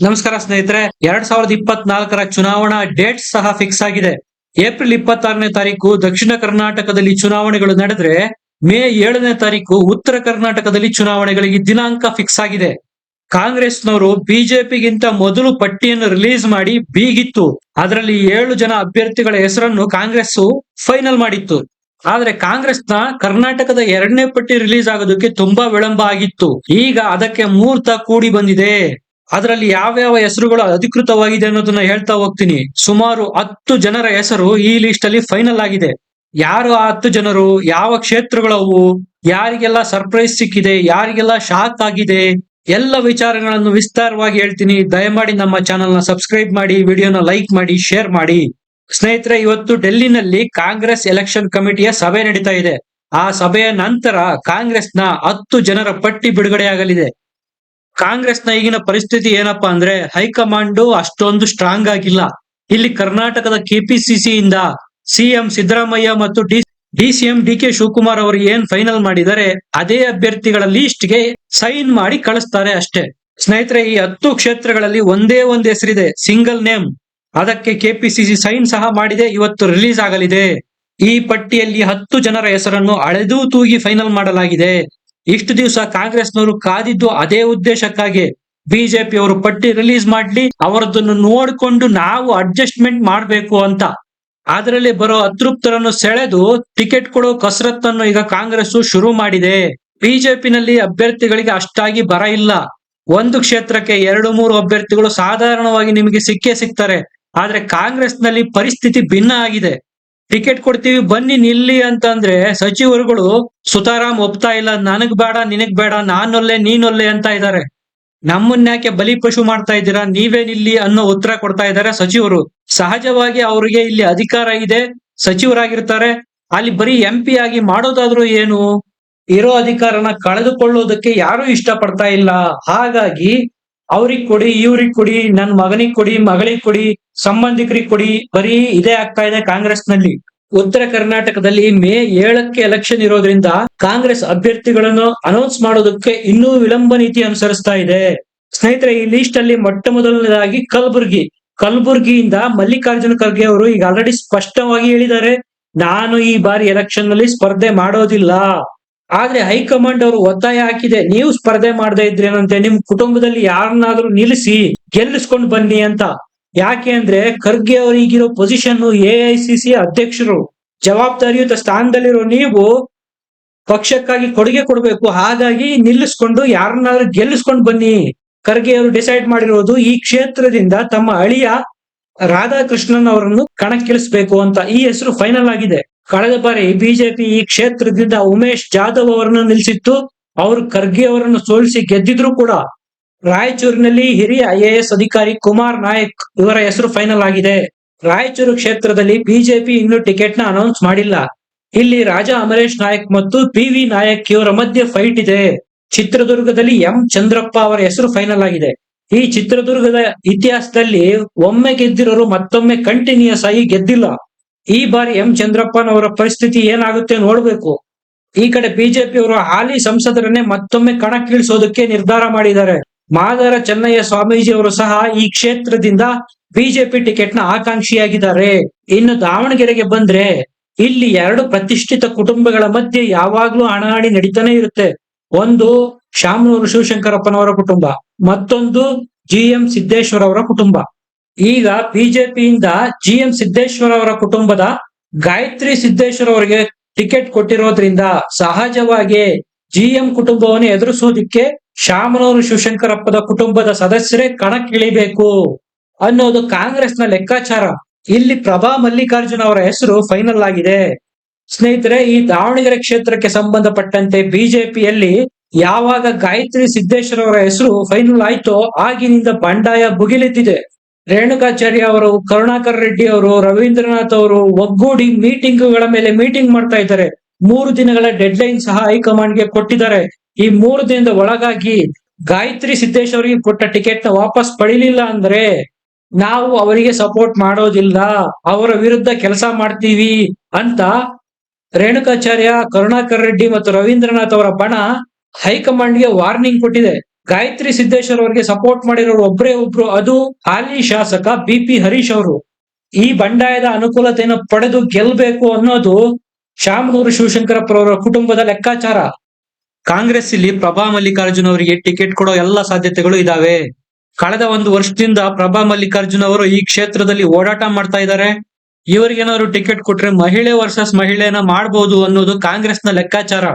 ನಮಸ್ಕಾರ ಸ್ನೇಹಿತರೆ, ಎರಡ್ ಸಾವಿರದ ಇಪ್ಪತ್ನಾಲ್ಕರ ಚುನಾವಣಾ ಡೇಟ್ ಸಹ ಫಿಕ್ಸ್ ಆಗಿದೆ. ಏಪ್ರಿಲ್ ಇಪ್ಪತ್ತಾರನೇ ತಾರೀಕು ದಕ್ಷಿಣ ಕರ್ನಾಟಕದಲ್ಲಿ ಚುನಾವಣೆಗಳು ನಡೆದ್ರೆ, ಮೇ ಏಳನೇ ತಾರೀಕು ಉತ್ತರ ಕರ್ನಾಟಕದಲ್ಲಿ ಚುನಾವಣೆಗಳಿಗೆ ದಿನಾಂಕ ಫಿಕ್ಸ್ ಆಗಿದೆ. ಕಾಂಗ್ರೆಸ್ನವರು ಬಿಜೆಪಿಗಿಂತ ಮೊದಲು ಪಟ್ಟಿಯನ್ನು ರಿಲೀಸ್ ಮಾಡಿ ಬೀಗಿತ್ತು. ಅದರಲ್ಲಿ ಏಳು ಜನ ಅಭ್ಯರ್ಥಿಗಳ ಹೆಸರನ್ನು ಕಾಂಗ್ರೆಸ್ ಫೈನಲ್ ಮಾಡಿತ್ತು. ಆದ್ರೆ ಕಾಂಗ್ರೆಸ್ನ ಕರ್ನಾಟಕದ ಎರಡನೇ ಪಟ್ಟಿ ರಿಲೀಸ್ ಆಗೋದಕ್ಕೆ ತುಂಬಾ ವಿಳಂಬ ಆಗಿತ್ತು. ಈಗ ಅದಕ್ಕೆ ಮುಹೂರ್ತ ಕೂಡಿ ಬಂದಿದೆ. ಅದರಲ್ಲಿ ಯಾವ್ಯಾವ ಹೆಸರುಗಳು ಅಧಿಕೃತವಾಗಿದೆ ಅನ್ನೋದನ್ನ ಹೇಳ್ತಾ ಹೋಗ್ತೀನಿ. ಸುಮಾರು ಹತ್ತು ಜನರ ಹೆಸರು ಈ ಲಿಸ್ಟ್ ಅಲ್ಲಿ ಫೈನಲ್ ಆಗಿದೆ. ಯಾರು ಆ ಹತ್ತು ಜನರು? ಯಾವ ಕ್ಷೇತ್ರಗಳವು ಯಾರಿಗೆಲ್ಲ ಸರ್ಪ್ರೈಸ್ ಸಿಕ್ಕಿದೆ? ಯಾರಿಗೆಲ್ಲ ಶಾಕ್ ಆಗಿದೆ? ಎಲ್ಲ ವಿಚಾರಗಳನ್ನು ವಿಸ್ತಾರವಾಗಿ ಹೇಳ್ತೀನಿ. ದಯಮಾಡಿ ನಮ್ಮ ಚಾನೆಲ್ನ ಸಬ್ಸ್ಕ್ರೈಬ್ ಮಾಡಿ ವಿಡಿಯೋನ ಲೈಕ್ ಮಾಡಿ ಶೇರ್ ಮಾಡಿ. ಸ್ನೇಹಿತರೆ, ಇವತ್ತು ಡೆಲ್ಲಿನಲ್ಲಿ ಕಾಂಗ್ರೆಸ್ ಎಲೆಕ್ಷನ್ ಕಮಿಟಿಯ ಸಭೆ ನಡೀತಾ ಇದೆ. ಆ ಸಭೆಯ ನಂತರ ಕಾಂಗ್ರೆಸ್ನ ಹತ್ತು ಜನರ ಪಟ್ಟಿ ಬಿಡುಗಡೆಯಾಗಲಿದೆ. ಕಾಂಗ್ರೆಸ್ನ ಈಗಿನ ಪರಿಸ್ಥಿತಿ ಏನಪ್ಪಾ ಅಂದ್ರೆ ಹೈಕಮಾಂಡ್ ಅಷ್ಟೊಂದು ಸ್ಟ್ರಾಂಗ್ ಆಗಿಲ್ಲ. ಇಲ್ಲಿ ಕರ್ನಾಟಕದ ಕೆಪಿಸಿಸಿಯಿಂದ ಸಿಎಂ ಸಿದ್ದರಾಮಯ್ಯ ಮತ್ತು D DCM D K Shivakumar ಅವರು ಏನ್ ಫೈನಲ್ ಮಾಡಿದರೆ ಅದೇ ಅಭ್ಯರ್ಥಿಗಳ ಲೀಸ್ಟ್ಗೆ ಸೈನ್ ಮಾಡಿ ಕಳಿಸ್ತಾರೆ ಅಷ್ಟೇ. ಸ್ನೇಹಿತರೆ, ಈ ಹತ್ತು ಕ್ಷೇತ್ರಗಳಲ್ಲಿ ಒಂದೇ ಒಂದು ಹೆಸರಿದೆ, ಸಿಂಗಲ್ ನೇಮ್. ಅದಕ್ಕೆ ಕೆಪಿಸಿಸಿ ಸೈನ್ ಸಹ ಮಾಡಿದೆ, ಇವತ್ತು ರಿಲೀಸ್ ಆಗಲಿದೆ. ಈ ಪಟ್ಟಿಯಲ್ಲಿ ಹತ್ತು ಜನರ ಹೆಸರನ್ನು ಅಳೆದು ತೂಗಿ ಫೈನಲ್ ಮಾಡಲಾಗಿದೆ. ಇಷ್ಟು ದಿವಸ ಕಾಂಗ್ರೆಸ್ನವರು ಕಾದಿದ್ದು ಅದೇ ಉದ್ದೇಶಕ್ಕಾಗಿ ಬಿಜೆಪಿ ಅವರು ಪಟ್ಟಿ ರಿಲೀಸ್ ಮಾಡ್ಲಿ, ಅವರದನ್ನು ನೋಡಿಕೊಂಡು ನಾವು ಅಡ್ಜಸ್ಟ್ಮೆಂಟ್ ಮಾಡಬೇಕು ಅಂತ. ಅದರಲ್ಲಿ ಬರೋ ಅತೃಪ್ತರನ್ನು ಸೆಳೆದು ಟಿಕೆಟ್ ಕೊಡೋ ಕಸರತ್ತನ್ನು ಈಗ ಕಾಂಗ್ರೆಸ್ ಶುರು ಮಾಡಿದೆ. ಬಿಜೆಪಿನಲ್ಲಿ ಅಭ್ಯರ್ಥಿಗಳಿಗೆ ಅಷ್ಟಾಗಿ ಬರ ಇಲ್ಲ. ಒಂದು ಕ್ಷೇತ್ರಕ್ಕೆ ಎರಡು ಮೂರು ಅಭ್ಯರ್ಥಿಗಳು ಸಾಧಾರಣವಾಗಿ ನಿಮಗೆ ಸಿಕ್ಕೇ ಸಿಗ್ತಾರೆ. ಆದ್ರೆ ಕಾಂಗ್ರೆಸ್ನಲ್ಲಿ ಪರಿಸ್ಥಿತಿ ಭಿನ್ನ ಆಗಿದೆ. ಟಿಕೆಟ್ ಕೊಡ್ತೀವಿ, ಬನ್ನಿ ನಿಲ್ಲಿ ಅಂತಂದ್ರೆ ಸಚಿವರುಗಳು, ಸುತಾರಾಮ್, ಒಪ್ತಾ ಇಲ್ಲ, ನನಗ್ ಬೇಡ, ನಿನಗ್ ಬೇಡ, ನಾನೊಲ್ಲೆ, ನೀನೊಲ್ಲೆ ಅಂತ ಇದ್ದಾರೆ ನಮ್ಮನ್ಯಾಕೆ ಬಲಿಪಶು ಮಾಡ್ತಾ ಇದ್ದೀರಾ? ನೀವೇ ನಿಲ್ಲಿ ಅನ್ನೋ ಉತ್ತರ ಕೊಡ್ತಾ ಇದ್ದಾರೆ ಸಚಿವರು. ಸಹಜವಾಗಿ ಅವರಿಗೆ ಇಲ್ಲಿ ಅಧಿಕಾರ ಇದೆ, ಸಚಿವರಾಗಿರ್ತಾರೆ. ಅಲ್ಲಿ ಬರೀ ಎಂ ಪಿ ಆಗಿ ಮಾಡೋದಾದ್ರೂ ಏನು? ಇರೋ ಅಧಿಕಾರನ ಕಳೆದುಕೊಳ್ಳೋದಕ್ಕೆ ಯಾರು ಇಷ್ಟಪಡ್ತಾ ಇಲ್ಲ. ಹಾಗಾಗಿ ಅವ್ರಿಗ್ ಕೊಡಿ, ಇವ್ರಿಗ್ ಕೊಡಿ, ನನ್ ಮಗನಿಗ್ ಕೊಡಿ, ಮಗಳಿಗ್ ಕೊಡಿ, ಸಂಬಂಧಿಕರಿಗೆ ಕೊಡಿ, ಬರೀ ಇದೇ ಆಗ್ತಾ ಇದೆ ಕಾಂಗ್ರೆಸ್ನಲ್ಲಿ ಉತ್ತರ ಕರ್ನಾಟಕದಲ್ಲಿ ಮೇ ಏಳಕ್ಕೆ ಎಲೆಕ್ಷನ್ ಇರೋದ್ರಿಂದ ಕಾಂಗ್ರೆಸ್ ಅಭ್ಯರ್ಥಿಗಳನ್ನು ಅನೌನ್ಸ್ ಮಾಡೋದಕ್ಕೆ ಇನ್ನೂ ವಿಳಂಬ ನೀತಿ ಅನುಸರಿಸ್ತಾ ಇದೆ. ಸ್ನೇಹಿತರೆ, ಈ ಲಿಸ್ಟ್ ಅಲ್ಲಿ ಮೊಟ್ಟ ಮೊದಲನೇದಾಗಿ ಕಲಬುರ್ಗಿ. ಕಲಬುರ್ಗಿಯಿಂದ ಮಲ್ಲಿಕಾರ್ಜುನ ಖರ್ಗೆ ಅವರು ಈಗ ಆಲ್ರೆಡಿ ಸ್ಪಷ್ಟವಾಗಿ ಹೇಳಿದ್ದಾರೆ, ನಾನು ಈ ಬಾರಿ ಎಲೆಕ್ಷನ್ನಲ್ಲಿ ಸ್ಪರ್ಧೆ ಮಾಡೋದಿಲ್ಲ. ಆದ್ರೆ ಹೈಕಮಾಂಡ್ ಅವರು ಒತ್ತಾಯ ಹಾಕಿದೆ, ನೀವು ಸ್ಪರ್ಧೆ ಮಾಡದೇ ಇದ್ರೇನಂತೆ ನಿಮ್ ಕುಟುಂಬದಲ್ಲಿ ಯಾರನ್ನಾದ್ರೂ ನಿಲ್ಲಿಸಿ, ಗೆಲ್ಲಿಸ್ಕೊಂಡು ಬನ್ನಿ ಅಂತ. ಯಾಕೆ ಅಂದ್ರೆ Kharge ಅವರಿಗಿರೋ position A I C C ಅಧ್ಯಕ್ಷರು, ಜವಾಬ್ದಾರಿಯುತ ಸ್ಥಾನದಲ್ಲಿರೋ ನೀವು ಪಕ್ಷಕ್ಕಾಗಿ ಕೊಡುಗೆ ಕೊಡಬೇಕು. ಹಾಗಾಗಿ ನಿಲ್ಲಿಸ್ಕೊಂಡು ಯಾರನ್ನಾದ್ರೂ ಗೆಲ್ಲಿಸ್ಕೊಂಡು ಬನ್ನಿ. ಖರ್ಗೆ ಅವರು ಡಿಸೈಡ್ ಮಾಡಿರೋದು ಈ ಕ್ಷೇತ್ರದಿಂದ ತಮ್ಮ ಅಳಿಯ ರಾಧಾಕೃಷ್ಣನ್ ಅವರನ್ನು ಕಣಕ್ಕಿಳಿಸ್ಬೇಕು ಅಂತ. ಈ ಹೆಸರು ಫೈನಲ್ ಆಗಿದೆ. ಕಳೆದ ಬಾರಿ ಬಿಜೆಪಿ ಈ ಕ್ಷೇತ್ರದಿಂದ ಉಮೇಶ್ ಜಾಧವ್ ಅವರನ್ನು ನಿಲ್ಲಿಸಿತ್ತು ಅವರು ಖರ್ಗೆ ಅವರನ್ನು ಸೋಲಿಸಿ ಗೆದ್ದಿದ್ರು ಕೂಡ ರಾಯಚೂರಿನಲ್ಲಿ ಹಿರಿಯ ಐಎಎಸ್ ಅಧಿಕಾರಿ ಕುಮಾರ್ ನಾಯಕ್ ಇವರ ಹೆಸರು ಫೈನಲ್ ಆಗಿದೆ. ರಾಯಚೂರು ಕ್ಷೇತ್ರದಲ್ಲಿ ಬಿಜೆಪಿ ಇನ್ನೂ ಟಿಕೆಟ್ನ ಅನೌನ್ಸ್ ಮಾಡಿಲ್ಲ. ಇಲ್ಲಿ ರಾಜಾ ಅಮರೇಶ್ ನಾಯಕ್ ಮತ್ತು ಪಿ ವಿ ನಾಯಕ್ ಇವರ ಮಧ್ಯೆ ಫೈಟ್ ಇದೆ. ಚಿತ್ರದುರ್ಗದಲ್ಲಿ ಎಂ ಚಂದ್ರಪ್ಪ ಅವರ ಹೆಸರು ಫೈನಲ್ ಆಗಿದೆ. ಈ ಚಿತ್ರದುರ್ಗದ ಇತಿಹಾಸದಲ್ಲಿ ಒಮ್ಮೆ ಗೆದ್ದಿರೋರು ಮತ್ತೊಮ್ಮೆ ಕಂಟಿನ್ಯೂಸ್ ಆಗಿ ಗೆದ್ದಿಲ್ಲ. ಈ ಬಾರಿ ಎಂ ಚಂದ್ರಪ್ಪನವರ ಪರಿಸ್ಥಿತಿ ಏನಾಗುತ್ತೆ ನೋಡ್ಬೇಕು. ಈ ಕಡೆ ಬಿಜೆಪಿ ಅವರು ಹಾಲಿ ಸಂಸದರನ್ನೇ ಮತ್ತೊಮ್ಮೆ ಕಣಕ್ಕಿಳಿಸೋದಕ್ಕೆ ನಿರ್ಧಾರ ಮಾಡಿದ್ದಾರೆ. ಮಾದಾರ ಚೆನ್ನಯ್ಯ ಸ್ವಾಮೀಜಿ ಅವರು ಸಹ ಈ ಕ್ಷೇತ್ರದಿಂದ ಬಿಜೆಪಿ ಟಿಕೆಟ್ನ ಆಕಾಂಕ್ಷಿಯಾಗಿದ್ದಾರೆ. ಇನ್ನು ದಾವಣಗೆರೆಗೆ ಬಂದ್ರೆ ಇಲ್ಲಿ ಎರಡು ಪ್ರತಿಷ್ಠಿತ ಕುಟುಂಬಗಳ ಮಧ್ಯೆ ಯಾವಾಗ್ಲೂ ಹಣಾಹಣಿ ನಡೀತಾನೆ ಇರುತ್ತೆ. ಒಂದು ಶಾಮನೂರು ಶಿವಶಂಕರಪ್ಪನವರ ಕುಟುಂಬ, ಮತ್ತೊಂದು ಜಿ ಎಂ ಸಿದ್ದೇಶ್ವರ ಅವರ ಕುಟುಂಬ. ಈಗ ಬಿಜೆಪಿಯಿಂದ ಜಿ ಎಂ ಸಿದ್ದೇಶ್ವರ ಅವರ ಕುಟುಂಬದ ಗಾಯತ್ರಿ ಸಿದ್ದೇಶ್ವರ ಅವರಿಗೆ ಟಿಕೆಟ್ ಕೊಟ್ಟಿರೋದ್ರಿಂದ ಸಹಜವಾಗಿ ಜಿ ಎಂ ಕುಟುಂಬವನ್ನು ಎದುರಿಸುವುದಕ್ಕೆ ಶಾಮನೂರು ಶಿವಶಂಕರಪ್ಪದ ಕುಟುಂಬದ ಸದಸ್ಯರೇ ಕಣಕ್ಕಿಳಿಬೇಕು ಅನ್ನೋದು ಕಾಂಗ್ರೆಸ್ನ ಲೆಕ್ಕಾಚಾರ. ಇಲ್ಲಿ ಪ್ರಭಾ ಮಲ್ಲಿಕಾರ್ಜುನ ಅವರ ಹೆಸರು ಫೈನಲ್ ಆಗಿದೆ. ಸ್ನೇಹಿತರೆ, ಈ ದಾವಣಗೆರೆ ಕ್ಷೇತ್ರಕ್ಕೆ ಸಂಬಂಧಪಟ್ಟಂತೆ ಬಿಜೆಪಿಯಲ್ಲಿ ಯಾವಾಗ ಗಾಯತ್ರಿ ಸಿದ್ದೇಶ್ವರ ಅವರ ಹೆಸರು ಫೈನಲ್ ಆಯ್ತೋ ಆಗಿನಿಂದ ಬಂಡಾಯ ಭುಗಿಲೆದ್ದಿದೆ ರೇಣುಕಾಚಾರ್ಯ ಅವರು, ಕರುಣಾಕರ್ ರೆಡ್ಡಿ ಅವರು, ರವೀಂದ್ರನಾಥ್ ಅವರು ಒಗ್ಗೂಡಿ ಮೀಟಿಂಗ್ಗಳ ಮೇಲೆ ಮೀಟಿಂಗ್ ಮಾಡ್ತಾ ಇದ್ದಾರೆ. ಮೂರು ದಿನಗಳ ಡೆಡ್ ಲೈನ್ ಸಹ ಹೈಕಮಾಂಡ್ಗೆ ಕೊಟ್ಟಿದ್ದಾರೆ. ಈ ಮೂರು ದಿನದ ಒಳಗಾಗಿ ಗಾಯತ್ರಿ ಸಿದ್ದೇಶ್ ಅವರಿಗೆ ಕೊಟ್ಟ ಟಿಕೆಟ್ನ ವಾಪಸ್ ಪಡಿಲಿಲ್ಲ ಅಂದ್ರೆ ನಾವು ಅವರಿಗೆ ಸಪೋರ್ಟ್ ಮಾಡೋದಿಲ್ಲ. ಅವರ ವಿರುದ್ಧ ಕೆಲಸ ಮಾಡ್ತೀವಿ ಅಂತ ರೇಣುಕಾಚಾರ್ಯ, ಕರುಣಾಕರ್ ರೆಡ್ಡಿ ಮತ್ತು ರವೀಂದ್ರನಾಥ್ ಅವರ ಬಣ ಹೈಕಮಾಂಡ್ಗೆ ವಾರ್ನಿಂಗ್ ಕೊಟ್ಟಿದೆ. ಗಾಯತ್ರಿ ಸಿದ್ದೇಶ್ವರ್ ಅವರಿಗೆ ಸಪೋರ್ಟ್ ಮಾಡಿರೋರು ಒಬ್ಬರೇ ಒಬ್ರು, ಅದು ಹಾಲಿ ಶಾಸಕ ಬಿ ಪಿ ಹರೀಶ್ ಅವರು. ಈ ಬಂಡಾಯದ ಅನುಕೂಲತೆಯನ್ನು ಪಡೆದು ಗೆಲ್ಲಬೇಕು ಅನ್ನೋದು ಶಾಮನೂರು ಶಿವಶಂಕರಪ್ಪರವರ ಕುಟುಂಬದ ಲೆಕ್ಕಾಚಾರ. ಕಾಂಗ್ರೆಸ್ ಇಲ್ಲಿ ಪ್ರಭಾ ಮಲ್ಲಿಕಾರ್ಜುನ್ ಅವರಿಗೆ ಟಿಕೆಟ್ ಕೊಡೋ ಎಲ್ಲ ಸಾಧ್ಯತೆಗಳು ಇದಾವೆ. ಕಳೆದ ಒಂದು ವರ್ಷದಿಂದ ಪ್ರಭಾ ಮಲ್ಲಿಕಾರ್ಜುನ್ ಅವರು ಈ ಕ್ಷೇತ್ರದಲ್ಲಿ ಓಡಾಟ ಮಾಡ್ತಾ ಇದ್ದಾರೆ. ಇವರಿಗೇನಾದ್ರು ಟಿಕೆಟ್ ಕೊಟ್ರೆ ಮಹಿಳೆ ವರ್ಸಸ್ ಮಹಿಳೆನ ಮಾಡಬಹುದು ಅನ್ನೋದು ಕಾಂಗ್ರೆಸ್ನ ಲೆಕ್ಕಾಚಾರ.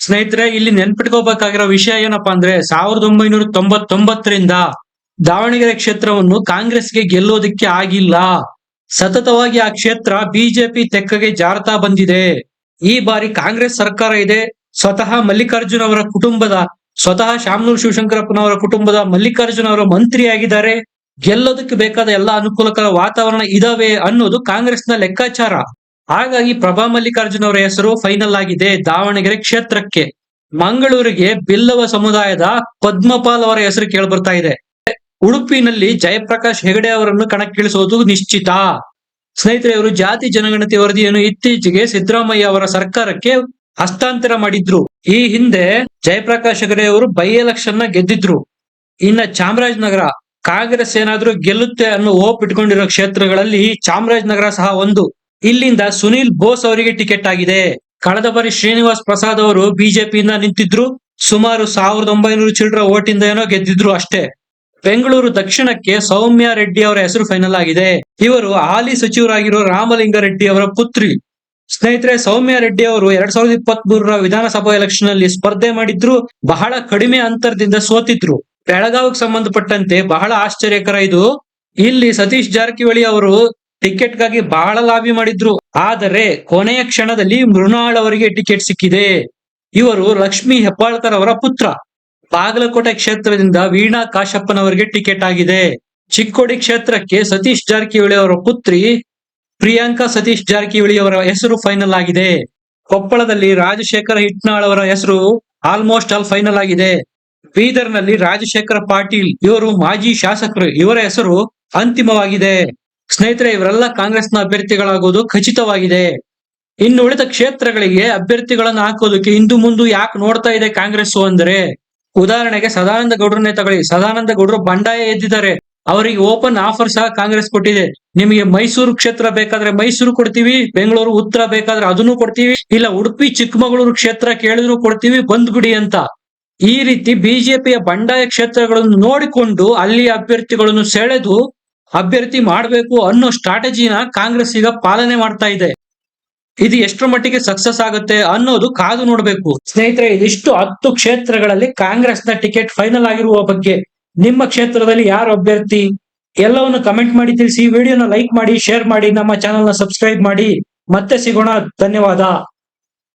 ಸ್ನೇಹಿತರೆ, ಇಲ್ಲಿ ನೆನ್ಪಿಟ್ಕೋಬೇಕಾಗಿರೋ ವಿಷಯ ಏನಪ್ಪಾ ಅಂದ್ರೆ ಸಾವಿರದ ಒಂಬೈನೂರ ತೊಂಬತ್ತೊಂಬತ್ತರಿಂದ ದಾವಣಗೆರೆ ಕ್ಷೇತ್ರವನ್ನು ಕಾಂಗ್ರೆಸ್ಗೆ ಗೆಲ್ಲೋದಕ್ಕೆ ಆಗಿಲ್ಲ. ಸತತವಾಗಿ ಆ ಕ್ಷೇತ್ರ ಬಿಜೆಪಿ ತೆಕ್ಕಗೆ ಜಾರತಾ ಬಂದಿದೆ. ಈ ಬಾರಿ ಕಾಂಗ್ರೆಸ್ ಸರ್ಕಾರ ಇದೆ. ಸ್ವತಃ ಮಲ್ಲಿಕಾರ್ಜುನ್ ಅವರ ಕುಟುಂಬದ, ಸ್ವತಃ ಶಾಮನೂರು ಶಿವಶಂಕರಪ್ಪನವರ ಕುಟುಂಬದ ಮಲ್ಲಿಕಾರ್ಜುನ್ ಅವರ ಮಂತ್ರಿಯಾಗಿದ್ದಾರೆ. ಗೆಲ್ಲೋದಕ್ಕೆ ಬೇಕಾದ ಎಲ್ಲಾ ಅನುಕೂಲಕರ ವಾತಾವರಣ ಇದಾವೆ ಅನ್ನೋದು ಕಾಂಗ್ರೆಸ್ನ ಲೆಕ್ಕಾಚಾರ. ಹಾಗಾಗಿ ಪ್ರಭಾ ಮಲ್ಲಿಕಾರ್ಜುನ್ ಅವರ ಹೆಸರು ಫೈನಲ್ ಆಗಿದೆ. ದಾವಣಗೆರೆ ಕ್ಷೇತ್ರಕ್ಕೆ. ಮಂಗಳೂರಿಗೆ ಬಿಲ್ಲವ ಸಮುದಾಯದ ಪದ್ಮಪಾಲ್ ಅವರ ಹೆಸರು ಕೇಳ್ಬರ್ತಾ ಇದೆ. ಉಡುಪಿನಲ್ಲಿ ಜಯಪ್ರಕಾಶ್ ಹೆಗಡೆ ಅವರನ್ನು ಕಣಕ್ಕಿಳಿಸುವುದು ನಿಶ್ಚಿತ. ಸ್ನೇಹಿತರೆ ಅವರು ಜಾತಿ ಜನಗಣತಿ ವರದಿಯನ್ನು ಇತ್ತೀಚೆಗೆ ಸಿದ್ದರಾಮಯ್ಯ ಅವರ ಸರ್ಕಾರಕ್ಕೆ ಹಸ್ತಾಂತರ ಮಾಡಿದ್ರು. ಈ ಹಿಂದೆ ಜಯಪ್ರಕಾಶ್ ಹೆಗಡೆ ಅವರು ಬೈ ಎಲೆಕ್ಷನ್ ಗೆದ್ದಿದ್ರು. ಇನ್ನ ಚಾಮರಾಜನಗರ ಕಾಂಗ್ರೆಸ್ ಏನಾದ್ರೂ ಗೆಲ್ಲುತ್ತೆ ಅನ್ನೋ ಹೋಪ್ ಇಟ್ಕೊಂಡಿರೋ ಕ್ಷೇತ್ರಗಳಲ್ಲಿ ಚಾಮರಾಜನಗರ ಸಹ ಒಂದು. ಇಲ್ಲಿಂದ ಸುನಿಲ್ ಬೋಸ್ ಅವರಿಗೆ ಟಿಕೆಟ್ ಆಗಿದೆ. ಕಳೆದ ಬಾರಿ ಶ್ರೀನಿವಾಸ್ ಪ್ರಸಾದ್ ಅವರು ಬಿಜೆಪಿಯಿಂದ ನಿಂತಿದ್ರು. ಸುಮಾರು ಸಾವಿರದ ಒಂಬೈನೂರು ಚಿಲ್ಡ್ರ ಓಟಿಂದ ಏನೋ ಗೆದ್ದಿದ್ರು ಅಷ್ಟೇ. ಬೆಂಗಳೂರು ದಕ್ಷಿಣಕ್ಕೆ ಸೌಮ್ಯ ರೆಡ್ಡಿ ಅವರ ಹೆಸರು ಫೈನಲ್ ಆಗಿದೆ. ಇವರು ಹಾಲಿ ಸಚಿವರಾಗಿರೋ ರಾಮಲಿಂಗ ರೆಡ್ಡಿ ಅವರ ಪುತ್ರಿ. ಸ್ನೇಹಿತರೆ, ಸೌಮ್ಯ ರೆಡ್ಡಿ ಅವರು ಎರಡ್ ಸಾವಿರದ ಇಪ್ಪತ್ತ್ ಮೂರರ ವಿಧಾನಸಭಾ ಎಲೆಕ್ಷನ್ ಅಲ್ಲಿ ಸ್ಪರ್ಧೆ ಮಾಡಿದ್ರು. ಬಹಳ ಕಡಿಮೆ ಅಂತರದಿಂದ ಸೋತಿದ್ರು. ಬೆಳಗಾವಿಗೆ ಸಂಬಂಧಪಟ್ಟಂತೆ ಬಹಳ ಆಶ್ಚರ್ಯಕರ ಇದು. ಇಲ್ಲಿ ಸತೀಶ್ ಜಾರಕಿಹೊಳಿ ಅವರು ಟಿಕೆಟ್ಗಾಗಿ ಬಹಳ ಲಾಬಿ ಮಾಡಿದ್ರು. ಆದರೆ ಕೊನೆಯ ಕ್ಷಣದಲ್ಲಿ ಮೃಣಾಳ್ ಅವರಿಗೆ ಟಿಕೆಟ್ ಸಿಕ್ಕಿದೆ. ಇವರು ಲಕ್ಷ್ಮಿ ಹೆಬ್ಬಾಳ್ಕರ್ ಅವರ ಪುತ್ರ. ಬಾಗಲಕೋಟೆ ಕ್ಷೇತ್ರದಿಂದ ವೀಣಾ ಕಾಶಪ್ಪನವರಿಗೆ ಟಿಕೆಟ್ ಆಗಿದೆ. ಚಿಕ್ಕೋಡಿ ಕ್ಷೇತ್ರಕ್ಕೆ ಸತೀಶ್ ಜಾರಕಿಹೊಳಿ ಅವರ ಪುತ್ರಿ ಪ್ರಿಯಾಂಕಾ ಸತೀಶ್ ಜಾರಕಿಹೊಳಿ ಅವರ ಹೆಸರು ಫೈನಲ್ ಆಗಿದೆ. ಕೊಪ್ಪಳದಲ್ಲಿ ರಾಜಶೇಖರ ಹಿಟ್ನಾಳ್ ಅವರ ಹೆಸರು ಆಲ್ಮೋಸ್ಟ್ ಆಲ್ ಫೈನಲ್ ಆಗಿದೆ. ಬೀದರ್ನಲ್ಲಿ ರಾಜಶೇಖರ ಪಾಟೀಲ್ ಇವರು ಮಾಜಿ ಶಾಸಕರು. ಇವರ ಹೆಸರು ಅಂತಿಮವಾಗಿದೆ. ಸ್ನೇಹಿತರೆ, ಇವರೆಲ್ಲ ಕಾಂಗ್ರೆಸ್ನ ಅಭ್ಯರ್ಥಿಗಳಾಗುವುದು ಖಚಿತವಾಗಿದೆ. ಇನ್ನು ಉಳಿದ ಕ್ಷೇತ್ರಗಳಿಗೆ ಅಭ್ಯರ್ಥಿಗಳನ್ನು ಹಾಕೋದಕ್ಕೆ ಇಂದು ಮುಂದೆ ಯಾಕೆ ನೋಡ್ತಾ ಇದೆ ಕಾಂಗ್ರೆಸ್ ಅಂದ್ರೆ, ಉದಾಹರಣೆಗೆ ಸದಾನಂದ ಗೌಡ್ರನ್ನೇ ತಗೊಳ್ಳಿ. ಸದಾನಂದ ಗೌಡ್ರು ಬಂಡಾಯ ಎದ್ದಿದ್ದಾರೆ. ಅವರಿಗೆ ಓಪನ್ ಆಫರ್ ಸಹ ಕಾಂಗ್ರೆಸ್ ಕೊಟ್ಟಿದೆ. ನಿಮಗೆ ಮೈಸೂರು ಕ್ಷೇತ್ರ ಬೇಕಾದ್ರೆ ಮೈಸೂರು ಕೊಡ್ತೀವಿ, ಬೆಂಗಳೂರು ಉತ್ತರ ಬೇಕಾದ್ರೆ ಅದನ್ನು ಕೊಡ್ತೀವಿ, ಇಲ್ಲ ಉಡುಪಿ ಚಿಕ್ಕಮಗಳೂರು ಕ್ಷೇತ್ರ ಕೇಳಿದ್ರು ಕೊಡ್ತೀವಿ ಬಂದ್ಬಿಡಿ ಅಂತ. ಈ ರೀತಿ ಬಿಜೆಪಿಯ ಬಂಡಾಯ ಕ್ಷೇತ್ರಗಳನ್ನು ನೋಡಿಕೊಂಡು ಅಲ್ಲಿ ಅಭ್ಯರ್ಥಿಗಳನ್ನು ಸೆಳೆದು ಅಭ್ಯರ್ಥಿ ಮಾಡಬೇಕು ಅನ್ನೋ ಸ್ಟ್ರಾಟಜಿನ ಕಾಂಗ್ರೆಸ್ ಈಗ ಪಾಲನೆ ಮಾಡ್ತಾ ಇದೆ. ಇದು ಎಷ್ಟರ ಮಟ್ಟಿಗೆ ಸಕ್ಸಸ್ ಆಗುತ್ತೆ ಅನ್ನೋದು ಕಾದು ನೋಡಬೇಕು. ಸ್ನೇಹಿತರೆ, ಇದಿಷ್ಟು ಹತ್ತು ಕ್ಷೇತ್ರಗಳಲ್ಲಿ ಕಾಂಗ್ರೆಸ್ನ ಟಿಕೆಟ್ ಫೈನಲ್ ಆಗಿರುವ ಬಗ್ಗೆ ನಿಮ್ಮ ಕ್ಷೇತ್ರದಲ್ಲಿ ಯಾರು ಅಭ್ಯರ್ಥಿ? ಎಲ್ಲವನ್ನು ಕಮೆಂಟ್ ಮಾಡಿ ತಿಳಿಸಿ ವಿಡಿಯೋನ ಲೈಕ್ ಮಾಡಿ ಶೇರ್ ಮಾಡಿ, ನಮ್ಮ ಚಾನೆಲ್ನ ಸಬ್ಸ್ಕ್ರೈಬ್ ಮಾಡಿ. ಮತ್ತೆ ಸಿಗೋಣ. ಧನ್ಯವಾದ.